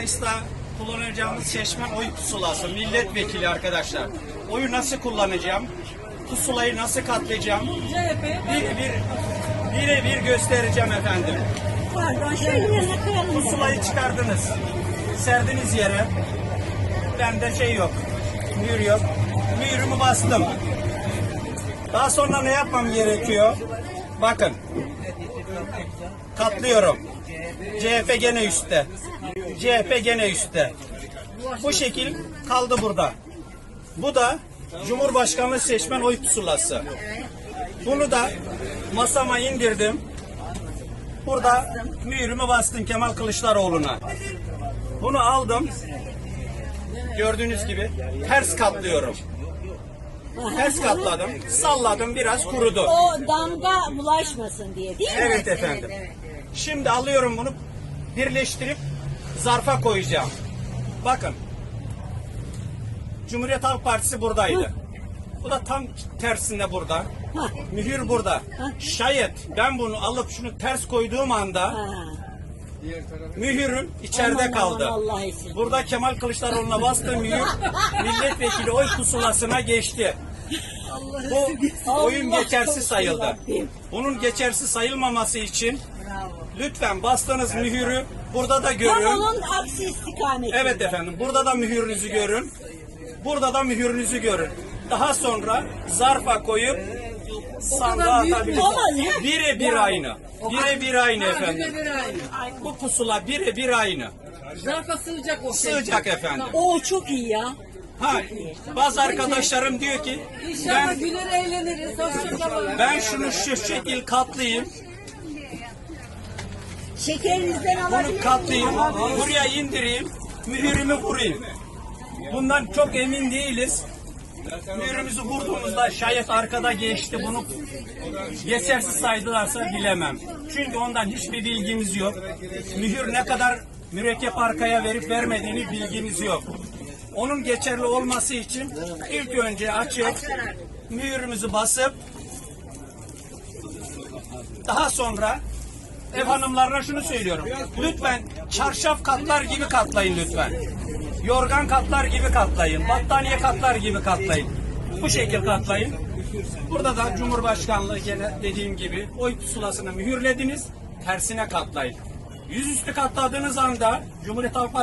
Mayıs'ta kullanacağımız seçmen oy pusulası, milletvekili arkadaşlar. Oyu nasıl kullanacağım? Pusulayı nasıl katlayacağım? Bir bir bire bir göstereceğim efendim. Pardon. Pusulayı çıkardınız. Serdiniz yere. Bende şey yok. Mühür yok. Mühürümü bastım. Daha sonra ne yapmam gerekiyor? Bakın. Katlıyorum. CHP gene üstte. CHP gene üstte. Bu şekil kaldı burada. Bu da Cumhurbaşkanlığı seçmen oy pusulası. Bunu da masama indirdim. Burada mühürümü bastım Kemal Kılıçdaroğlu'na. Bunu aldım. Gördüğünüz gibi ters katlıyorum. Ters katladım. Salladım biraz kurudu. O damga bulaşmasın diye değil mi? Evet efendim. Şimdi alıyorum bunu birleştirip zarfa koyacağım. Bakın. Cumhuriyet Halk Partisi buradaydı. Bu da tam tersinde burada. Mühür burada. Şayet ben bunu alıp şunu ters koyduğum anda mühürüm içeride Aman, kaldı. aman, Allah etsin. Burada Kemal Kılıçdaroğlu'na bastığım mühür milletvekili oy pusulasına geçti. Bu oyun geçersiz sayıldı. Bunun geçersiz sayılmaması için lütfen bastığınız mühürü burada da görün. onun aksi istikameti. Evet efendim burada da mühürünüzü görün. Burada da mühürünüzü görün. Daha sonra zarfa koyup sandığa atabilirsiniz. Birebir aynı. Birebir aynı efendim. Bu pusula birebir aynı. Zarfa sığacak o şey. Sığacak efendim. O çok iyi ya. Ha, bazı arkadaşlarım diyor ki İnşallah ben güler eğleniriz. Hoşçakalın. ben şunu şu şekil katlayayım, Şekerinizden alabilir bunu katlayayım, buraya indireyim, mühürümü vurayım. Bundan çok emin değiliz. Mühürümüzü vurduğumuzda şayet arkada geçti bunu geçersiz saydılarsa bilemem. Çünkü ondan hiçbir bilgimiz yok. Mühür ne kadar mürekkep arkaya verip vermediğini bilgimiz yok. Onun geçerli olması için ilk önce açıp mühürümüzü basıp daha sonra ev hanımlarına şunu söylüyorum. Lütfen çarşaf katlar gibi katlayın lütfen. Yorgan katlar gibi katlayın. Battaniye katlar gibi katlayın. Bu şekil katlayın. Burada da Cumhurbaşkanlığı gene dediğim gibi oy pusulasını mühürlediniz. Tersine katlayın. Yüzüstü katladığınız anda Cumhuriyet Halk